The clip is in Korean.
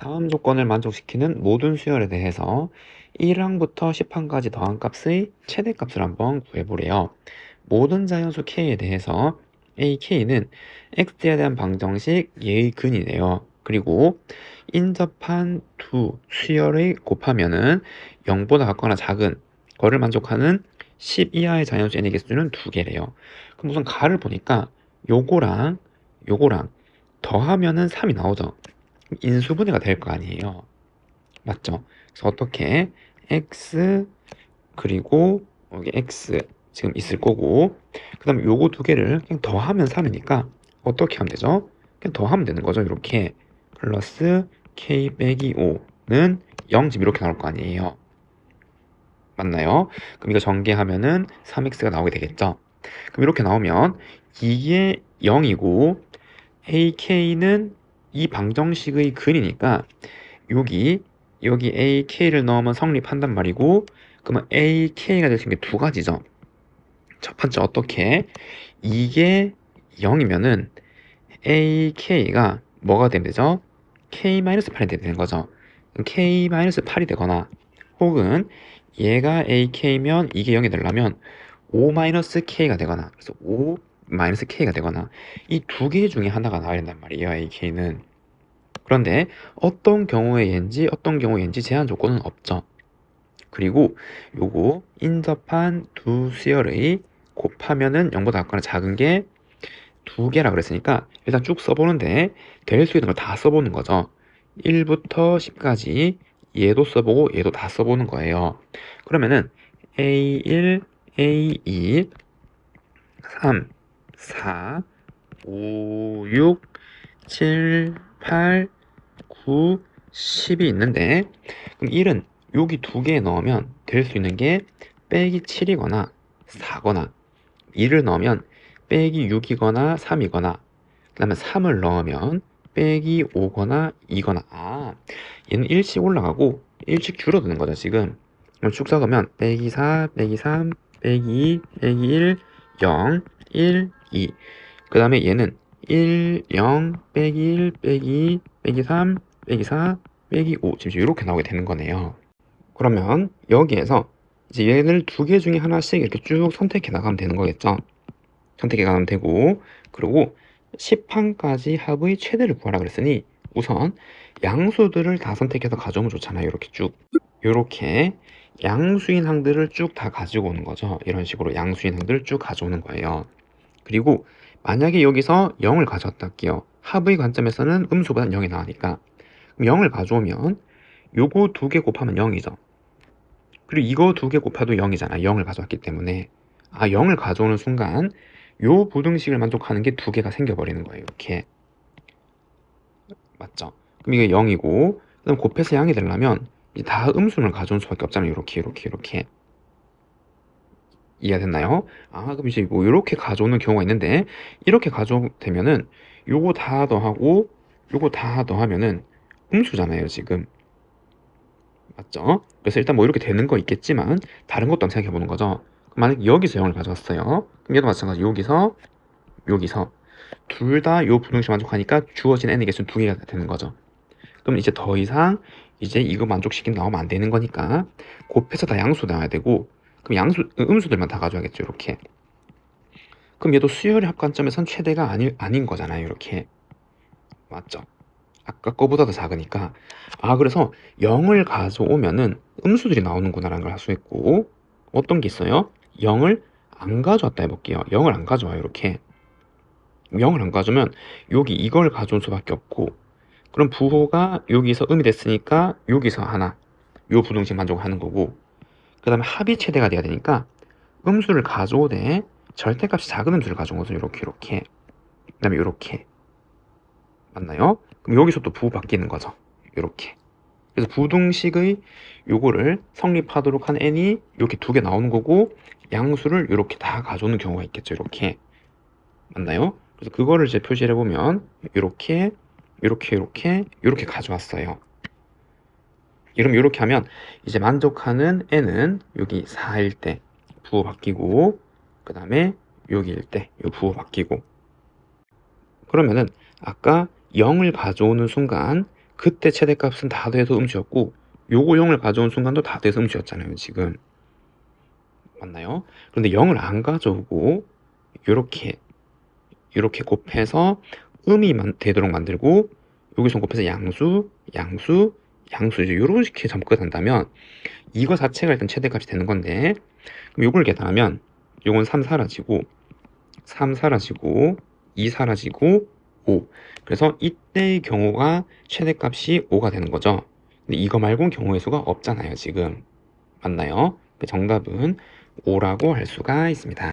다음 조건을 만족시키는 모든 수열에 대해서 1항부터 10항까지 더한 값의 최대값을 한번 구해보래요. 모든 자연수 k에 대해서 ak는 x에 대한 방정식 예의 근이네요. 그리고 인접한 두 수열의 곱하면은 0보다 같거나 작은 거를 만족하는 10 이하의 자연수 n의 개수는 두 개래요. 그럼 우선 가를 보니까 요거랑 요거랑 더하면은 3이 나오죠. 인수분해가 될 거 아니에요. 맞죠? 그래서 어떻게 x 그리고 여기 x 지금 있을 거고 그 다음에 요거 두 개를 그냥 더하면 3이니까 어떻게 하면 되죠? 그냥 더하면 되는 거죠. 이렇게 플러스 k 빼기 5는 0 지금 이렇게 나올 거 아니에요. 맞나요? 그럼 이거 전개하면은 3x가 나오게 되겠죠. 그럼 이렇게 나오면 이게 0이고 ak는 이 방정식의 근이니까 여기 여기 ak를 넣으면 성립한단 말이고 그러면 ak가 될 수 있는 게 두 가지죠. 첫 번째 어떻게 이게 0이면은 ak가 뭐가 되면 되죠? k-8이 되는 거죠. k-8이 되거나 혹은 얘가 ak면 이게 0이 되려면 5-k가 되거나 그래서 5 마이너스 k가 되거나 이 두 개 중에 하나가 나와야 된단 말이에요. ak는. 그런데 어떤 경우에인지 어떤 경우에인지 제한 조건은 없죠. 그리고 요거 인접한 두 수열의 곱하면은 0보다 같거나 작은 게 두 개라 그랬으니까 일단 쭉 써보는데 될 수 있는 걸 다 써보는 거죠. 1부터 10까지 얘도 써보고 얘도 다 써보는 거예요. 그러면은 A1, A2, 3, 4, 5, 6, 7, 8, 9, 10이 있는데 그럼 1은 여기 두 개 넣으면 될 수 있는 게 빼기 7이거나 4거나 1을 넣으면 빼기 6이거나 3이거나 그 다음에 3을 넣으면 빼기 5거나 2거나. 아 얘는 1씩 올라가고 1씩 줄어드는 거죠 지금. 그럼 쭉 적으면 빼기 4 빼기 3 빼기 2 빼기 1 0 1 2. 그 다음에 얘는 1, 0, 빼기 1, 빼기 2, 빼기 3, 빼기 4, 빼기 5. 지금 이렇게 나오게 되는 거네요. 그러면 여기에서 이제 얘를 두 개 중에 하나씩 이렇게 쭉 선택해 나가면 되는 거겠죠. 선택해 가면 되고, 그리고 10항까지 합의 최대를 구하라 그랬으니 우선 양수들을 다 선택해서 가져오면 좋잖아요. 이렇게 쭉. 이렇게 양수인 항들을 쭉 다 가지고 오는 거죠. 이런 식으로 양수인 항들을 쭉 가져오는 거예요. 그리고 만약에 여기서 0을 가져왔다 할게요. 합의 관점에서는 음수보다는 0이 나으니까 그럼 0을 가져오면 요거 두 개 곱하면 0이죠. 그리고 이거 두 개 곱해도 0이잖아. 0을 가져왔기 때문에 아 0을 가져오는 순간 요 부등식을 만족하는 게 두 개가 생겨버리는 거예요. 이렇게 맞죠? 그럼 이게 0이고 그다음 곱해서 양이 되려면 다 음수를 가져올 수밖에 없잖아요. 이렇게 이렇게 이렇게 이해가 됐나요? 아 그럼 이제 뭐 이렇게 가져오는 경우가 있는데 이렇게 가져되면은 요거 다 더하고 요거 다 더하면은 음수잖아요 지금. 맞죠? 그래서 일단 뭐 이렇게 되는 거 있겠지만 다른 것도 한번 생각해 보는 거죠. 만약 여기서 0을 가져왔어요. 그럼 얘도 마찬가지 여기서 여기서. 둘 다요 부등식 만족하니까 주어진 n의 개수는 두 개가 되는 거죠. 그럼 이제 더 이상 이제 이거 만족시킨 나오면 안 되는 거니까 곱해서 다 양수 나와야 되고 그럼 양수 음수들만 다 가져야겠죠 이렇게. 그럼 얘도 수열의 합관점에선 최대가 아니, 아닌 거잖아요 이렇게. 맞죠? 아까 거보다 더 작으니까. 아 그래서 0을 가져오면은 음수들이 나오는구나 라는 걸할수 있고 어떤 게 있어요? 0을 안 가져왔다 해볼게요. 0을 안 가져와요 이렇게. 0을 안 가져오면 여기 이걸 가져올 수밖에 없고 그럼 부호가 여기서 음이 됐으니까 여기서 하나. 요 부등식 만족하는 거고 그 다음에 합이 최대가 돼야 되니까 음수를 가져오되 절대값이 작은 음수를 가져온 것은 이렇게 이렇게. 그 다음에 이렇게. 맞나요? 그럼 여기서 또 부호 바뀌는 거죠. 이렇게. 그래서 부등식의 요거를 성립하도록 한 n이 이렇게 두 개 나오는 거고 양수를 이렇게 다 가져오는 경우가 있겠죠. 이렇게. 맞나요? 그래서 그거를 이제 표시를 해보면 이렇게 이렇게 이렇게 이렇게 가져왔어요 이러면 이렇게 하면 이제 만족하는 n은 여기 4일 때 부호 바뀌고 그 다음에 여기일 때 이 부호 바뀌고 그러면은 아까 0을 가져오는 순간 그때 최대값은 다 돼서 음수였고 요거 0을 가져온 순간도 다 돼서 음수였잖아요 지금 맞나요? 그런데 0을 안 가져오고 요렇게 요렇게 곱해서 음이 만- 되도록 만들고 여기서 곱해서 양수 양수 양수 이제 요렇게 접근한다면 이거 자체가 일단 최대값이 되는 건데 그럼 요걸 계산하면 요건 3 사라지고 3 사라지고 2 사라지고 5 그래서 이때의 경우가 최대값이 5가 되는 거죠. 근데 이거 말고는 경우의 수가 없잖아요 지금. 맞나요? 그 정답은 5라고 할 수가 있습니다